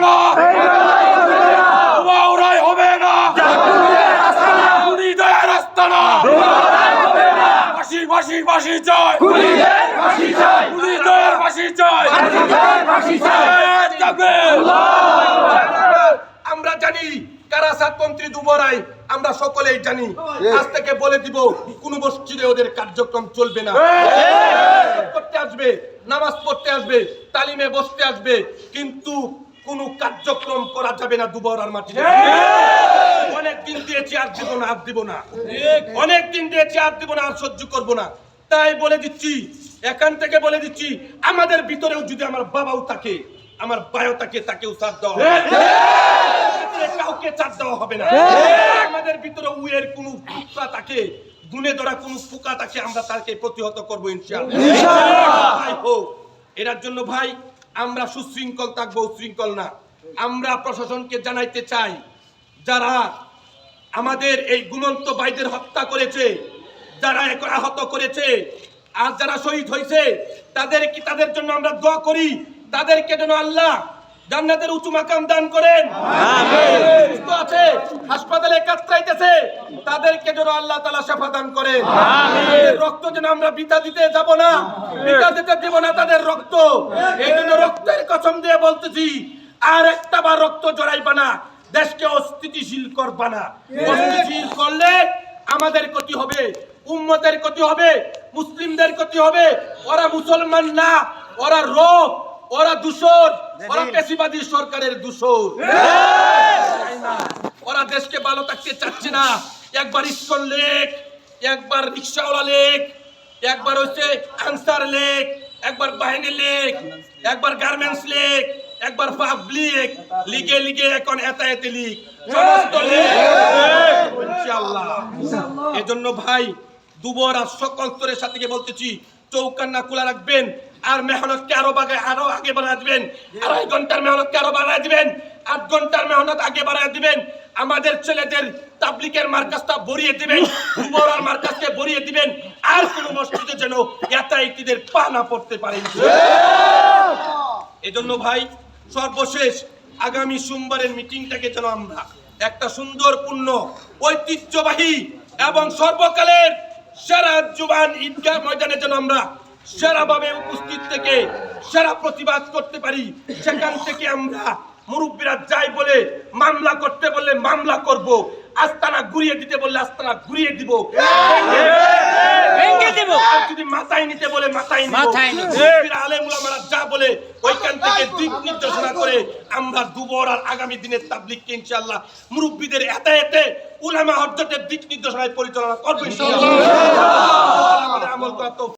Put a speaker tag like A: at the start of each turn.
A: না। উড়াই হবে না। খুনিদের রাস্তা না। চাই। খুনিদের চাই।
B: আমরা জানি কারা সাতমন্ত্রী দুবরাই আমরা সকলেই জানি। আজ থেকে বলে দিব কোন মসজিদে ওদের কার্যক্রম চলবে না। করতে আসবে নামাজ পড়তে আসবে তালিমে বসতে আসবে কিন্তু কোনো কার্যক্রম করা যাবে না দুবরার মাটিতে অনেক দিন দিয়েছি আর দিব না আর দিব না। অনেক দিন দিয়েছি আর দিব না আর সহ্য করব না। তাই বলে দিচ্ছি এখান থেকে বলে দিচ্ছি আমাদের ভিতরেও যদি আমার বাবাও থাকে আমার বায়ও থাকে তাকেও সাথ দেওয়া হবে। কাউকে চাপ দেওয়া হবে না। আমাদের ভিতরে উয়ের কোন ফুকা থাকে গুনে ধরা কোন ফুকা থাকে আমরা তাকে প্রতিহত করব ইনশাআল্লাহ। ভাই হোক এটার জন্য ভাই আমরা সুশৃঙ্খল থাকব উশৃঙ্খল না। আমরা প্রশাসনকে জানাইতে চাই যারা আমাদের এই গুণন্ত ভাইদের হত্যা করেছে যারা আহত করেছে আর যারা শহীদ হয়েছে তাদের কি তাদের জন্য আমরা দোয়া করি? তাদেরকে যেন আল্লাহ জান্নাতের উঁচু মাকাম দান করেন। সুস্থ আছে হাসপাতালে কাতরাইতেছে তাদেরকে যেন আল্লাহ তাআলা শাফা দান করেন। রক্ত যেন আমরা বিতা দিতে যাব না বিতা দিতে দেব না তাদের রক্ত এই জন্য রক্তের কসম দিয়ে বলতেছি আর একটা বার রক্ত জড়াইবা না দেশকে অস্থিতিশীল করবা না। অস্থিতিশীল করলে আমাদের ক্ষতি হবে উম্মতের ক্ষতি হবে মুসলিমদের ক্ষতি হবে। ওরা মুসলমান না ওরা রোগ ওরা দূষণ ওরা পেশিবাদী সরকারের দূষণ। না? ওরা দেশকে ভালো থাকতে চাচ্ছে না। একবার ইস্কন লেখ একবার রিক্সাওয়ালা লেক একবার হচ্ছে আনসার লেক একবার বাহিনী লেখ একবার গার্মেন্টস লেখ একবার পাবলিক লিগে লিগে এখন এতায়েতে লিগ। সমস্ত ইনশাআল্লাহ। এজন্য ভাই দুবর আর সকল স্তরের সাথে বলতেছি চৌকান্না খোলা রাখবেন আর মেহনতকে আরও বাগে আরও আগে বাড়ায় দিবেন? আড়াই ঘণ্টার মেহনতকে আরও বাড়ায় দিবেন? আট ঘণ্টার মেহনত আগে বাড়ায় দিবেন। আমাদের ছেলেদের তাবলিকের মার্কাজটা ভরিয়ে দিবেন দুবরার মার্কাজকে ভরিয়ে দিবেন আর কোন মসজিদে যেন এতাইতিদের পা না পড়তে পারে। এজন্য ভাই সর্বশেষ আগামী সোমবারের মিটিংটাকে যেন আমরা একটা সুন্দর পূর্ণ ঐতিহ্যবাহী এবং সর্বকালের সেরা জুবান ঈদগাহ ময়দানে যেন আমরা সেরাভাবে উপস্থিত থেকে সেরা প্রতিবাদ করতে পারি সেখান থেকে আমরা মুরব্বীরা যাই বলে মামলা করতে বললে মামলা করব আস্তানা ঘুরিয়ে দিতে বললে আস্তানা ঘুরিয়ে দিব। আর যদি মাথায় নিতে বলে মাথায় নিব
C: মাথায় নিব।
B: মুরব্বীরা, আলেম উলামারা যা বলে ওইখান থেকে দিক নির্দেশনা করে আমরা দুবর আর আগামী দিনের তাবলিগকে ইনশাআল্লাহ মুরব্বীদের এতে এতে উলামা হজ্জতের দিক নির্দেশনায় পরিচালনা করবে ইনশাআল্লাহ। আমাদের আমল করা